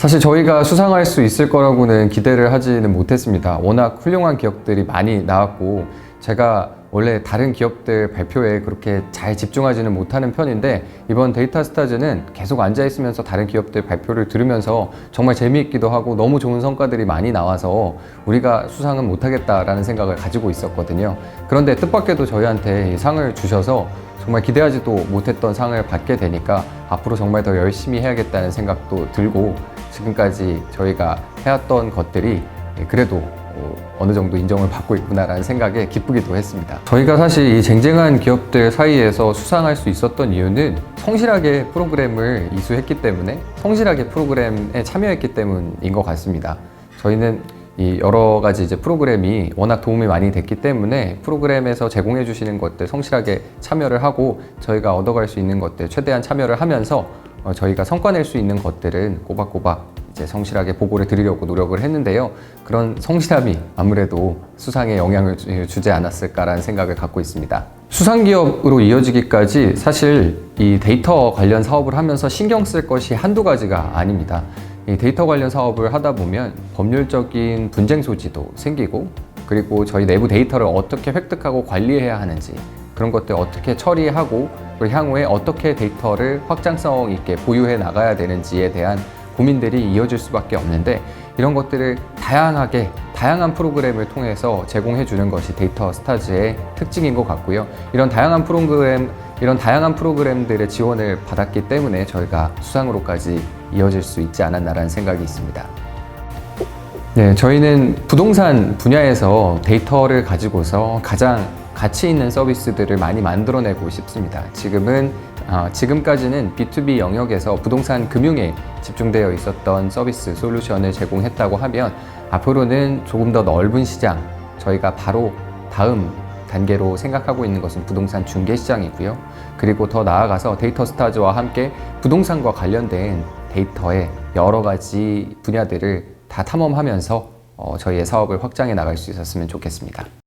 사실 저희가 수상할 수 있을 거라고는 기대를 하지는 못했습니다. 워낙 훌륭한 기업들이 많이 나왔고 제가 원래 다른 기업들 발표에 그렇게 잘 집중하지는 못하는 편인데 이번 데이터 스타즈는 계속 앉아 있으면서 다른 기업들 발표를 들으면서 정말 재미있기도 하고 너무 좋은 성과들이 많이 나와서 우리가 수상은 못하겠다라는 생각을 가지고 있었거든요. 그런데 뜻밖에도 저희한테 이 상을 주셔서 정말 기대하지도 못했던 상을 받게 되니까 앞으로 정말 더 열심히 해야겠다는 생각도 들고 지금까지 저희가 해왔던 것들이 그래도 어, 어느 정도 인정을 받고 있구나라는 생각에 기쁘기도 했습니다. 저희가 사실 이 쟁쟁한 기업들 사이에서 수상할 수 있었던 이유는 성실하게 프로그램을 이수했기 때문에 성실하게 프로그램에 참여했기 때문인 것 같습니다. 저희는 이 여러 가지 이제 프로그램이 워낙 도움이 많이 됐기 때문에 프로그램에서 제공해 주시는 것들 성실하게 참여를 하고 저희가 얻어갈 수 있는 것들 최대한 참여를 하면서 어, 저희가 성과 낼 수 있는 것들은 꼬박꼬박 이제 성실하게 보고를 드리려고 노력을 했는데요. 그런 성실함이 아무래도 수상에 영향을 주- 주지 않았을까라는 생각을 갖고 있습니다. 수상 기업으로 이어지기까지 사실 이 데이터 관련 사업을 하면서 신경 쓸 것이 한두 가지가 아닙니다. 이 데이터 관련 사업을 하다 보면 법률적인 분쟁 소지도 생기고 그리고 저희 내부 데이터를 어떻게 획득하고 관리해야 하는지 그런 것들 어떻게 처리하고 향후에 어떻게 데이터를 확장성 있게 보유해 나가야 되는지에 대한 고민들이 이어질 수밖에 없는데 이런 것들을 다양하게 다양한 프로그램을 통해서 제공해 주는 것이 데이터 스타즈의 특징인 것 같고요. 이런 다양한 프로그램 이런 다양한 프로그램들의 지원을 받았기 때문에 저희가 수상으로까지 이어질 수 있지 않았나라는 생각이 있습니다. 네, 저희는 부동산 분야에서 데이터를 가지고서 가장 가치 있는 서비스들을 많이 만들어내고 싶습니다. 지금은 아, 지금까지는 B2B 영역에서 부동산 금융에 집중되어 있었던 서비스 솔루션을 제공했다고 하면 앞으로는 조금 더 넓은 시장, 저희가 바로 다음 단계로 생각하고 있는 것은 부동산 중개 시장이고요. 그리고 더 나아가서 데이터 스타즈와 함께 부동산과 관련된 데이터의 여러 가지 분야들을 다 탐험하면서 어, 저희의 사업을 확장해 나갈 수 있었으면 좋겠습니다.